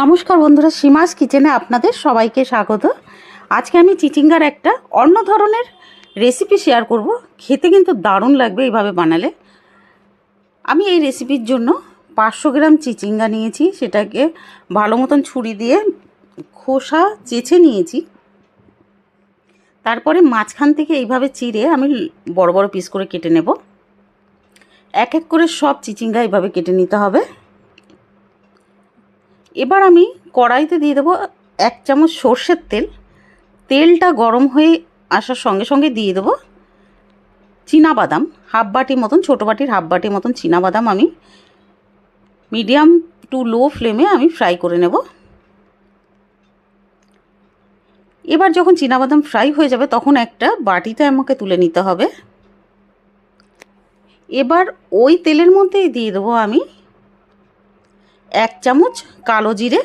নমস্কার বন্ধুরা, সীমাস কিচেনে আপনাদের সবাইকে স্বাগত। আজকে আমি চিচিঙ্গার একটা অন্য ধরনের রেসিপি শেয়ার করব। খেতে কিন্তু দারুণ লাগবে এইভাবে বানালে। আমি এই রেসিপির জন্য পাঁচশো গ্রাম চিচিঙ্গা নিয়েছি, সেটাকে ভালো মতন ছুরি দিয়ে খোসা চেঁচে নিয়েছি। তারপরে মাঝখান থেকে এইভাবে চিড়ে আমি বড় বড় পিস করে কেটে নেব। এক এক করে সব চিচিঙ্গা এইভাবে কেটে নিতে হবে। এবার আমি কড়াইতে দিয়ে দেবো এক চামচ সর্ষের তেল। তেলটা গরম হয়ে আসার সঙ্গে সঙ্গে দিয়ে দেবো বাদাম হাফ বাটি মতন, ছোটো বাটির হাফ বাটি মতন বাদাম আমি মিডিয়াম টু লো ফ্লেমে আমি ফ্রাই করে নেব। এবার যখন বাদাম ফ্রাই হয়ে যাবে তখন একটা বাটিতে আমাকে তুলে নিতে হবে। এবার ওই তেলের মধ্যেই দিয়ে দেবো আমি এক চামচ কালো জিরে।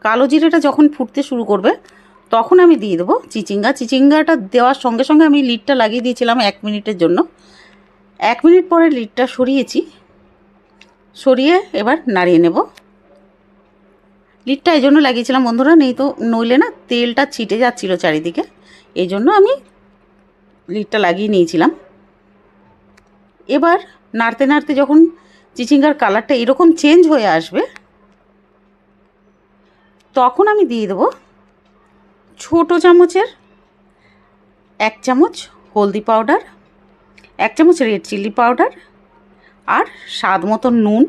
কালো জিরেটা যখন ফুটতে শুরু করবে, তখন আমি দিয়ে দেবো চিচিঙ্গা। চিচিঙ্গাটা দেওয়ার সঙ্গে সঙ্গে আমি লিডটা লাগিয়ে দিয়েছিলাম এক মিনিটের জন্য। এক মিনিট পরে লিডটা সরিয়েছি। সরিয়ে এবার নাড়িয়ে নেব। লিডটা এই জন্য লাগিয়েছিলাম, বন্ধুরা, নেই তো, নইলে না তেলটা ছিটে যাচ্ছিল চারিদিকে। এই জন্য আমি লিডটা লাগিয়ে নিয়েছিলাম। এবার নাড়তে নাড়তে যখন চিচিঙ্গার কালারটা এরকম চেঞ্জ হয়ে আসবে, তখন আমি দিয়ে দেবো ছোটো চামচের এক চামচ হলদি পাউডার, এক চামচ রেড চিলি পাউডার আর স্বাদ মতো নুন।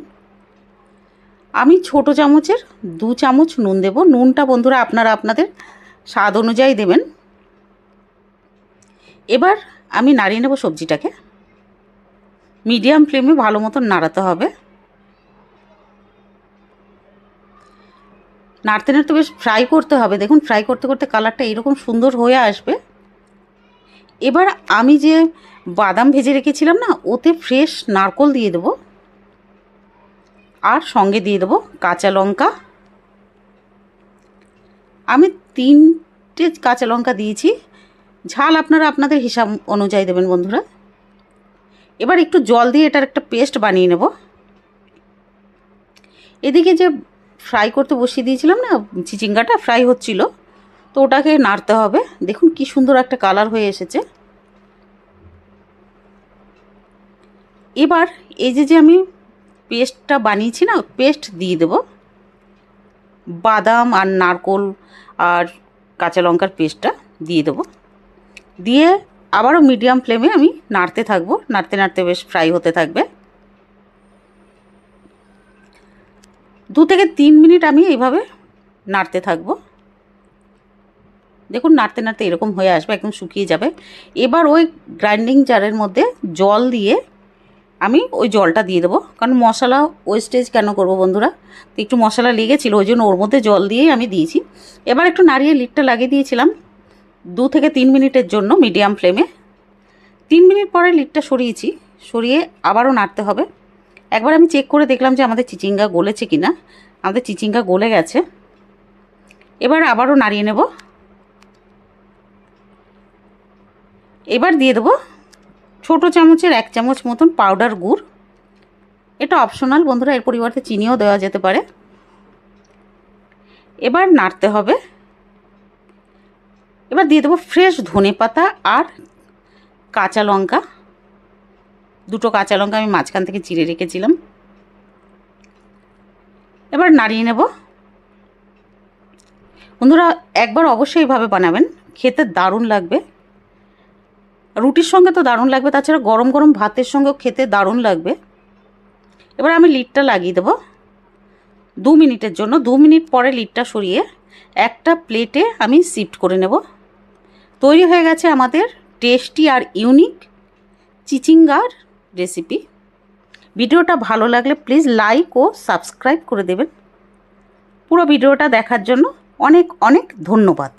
আমি ছোটো চামচের দু চামচ নুন দেব। নুনটা বন্ধুরা আপনারা আপনাদের স্বাদ অনুযায়ী দেবেন। এবার আমি নাড়িয়ে নেব সবজিটাকে। মিডিয়াম ফ্লেমে ভালো মতন নাড়াতে হবে। নাড়তে নাড়তে বেশ ফ্রাই করতে হবে। দেখুন ফ্রাই করতে করতে কালারটা এরকম সুন্দর হয়ে আসবে। এবার আমি যে বাদাম ভেজে রেখেছিলাম না, ওতে ফ্রেশ নারকল দিয়ে দেবো। আর সঙ্গে দিয়ে দেবো কাঁচা লঙ্কা। আমি তিনটে কাঁচা লঙ্কা দিয়েছি। ঝাল আপনারা আপনাদের হিসাব অনুযায়ী দেবেন বন্ধুরা। এবার একটু জল দিয়ে এটার একটা পেস্ট বানিয়ে নেব। এদিকে যে ফ্রাই করতে বসিয়ে দিয়েছিলাম না, চিচিঙ্গাটা ফ্রাই হচ্ছিল, তো ওটাকে নাড়তে হবে। দেখুন কি সুন্দর একটা কালার হয়ে এসেছে। এবার এই যে যে আমি পেস্টটা বানিয়েছি না, পেস্ট দিয়ে দেব। বাদাম আর নারকোল আর কাঁচা লঙ্কার পেস্টটা দিয়ে দেবো। দিয়ে আবারও মিডিয়াম ফ্লেমে আমি নাড়তে থাকব। নাড়তে নাড়তে বেশ ফ্রাই হতে থাকবে। দু থেকে তিন মিনিট আমি এইভাবে নাড়তে থাকব। দেখুন, নাড়তে নাড়তে এরকম হয়ে আসবে, একদম শুকিয়ে যাবে। এবার ওই গ্রাইন্ডিং জারের মধ্যে জল দিয়ে আমি ওই জলটা দিয়ে দেবো। কারণ মশলা ওয়েস্টেজ কেন করব বন্ধুরা? তো একটু মশলা লেগেছিলো, ওই জন্য ওর মধ্যে জল দিয়েই আমি দিয়েছি। এবার একটু নাড়িয়ে লিডটা লাগিয়ে দিয়েছিলাম। দু থেকে তিন মিনিটের জন্য মিডিয়াম ফ্লেমে তিন মিনিট পরে লিডটা সরিয়েছি। সরিয়ে আবারও নাড়তে হবে। একবার আমি চেক করে দেখলাম যে আমাদের চিচিঙ্গা গলেছে কি না আমাদের চিচিঙ্গা গলে গেছে। এবার আবারও নাড়িয়ে নেব। এবার দিয়ে দেবো ছোটো চামচের এক চামচ মতন পাউডার গুড়। এটা অপশনাল, বন্ধুরা, এর পরিবর্তে চিনিও দেওয়া যেতে পারে। এবার নাড়তে হবে। এবার দিয়ে দেবো ফ্রেশ ধনে পাতা আর কাঁচা লঙ্কা, দুটো কাঁচা লঙ্কা আমি মাঝখান থেকে চিড়ে রেখেছিলাম। এবার নাড়িয়ে নেব। বন্ধুরা, একবার অবশ্যই এইভাবে বানাবেন, খেতে দারুণ লাগবে। রুটির সঙ্গে তো দারুণ লাগবে, তাছাড়া গরম গরম ভাতের সঙ্গেও খেতে দারুণ লাগবে। এবার আমি লিডটা লাগিয়ে দেবো। দু মিনিটের জন্য, দু মিনিট পরে লিডটা সরিয়ে একটা প্লেটে আমি শিফট করে নেব। তৈরি হয়ে গেছে আমাদের টেস্টি আর ইউনিক চিচিঙ্গার রেসিপি। ভিডিওটা ভালো লাগলে প্লিজ লাইক ও সাবস্ক্রাইব করে দেবেন। পুরো ভিডিওটা দেখার জন্য অনেক অনেক ধন্যবাদ।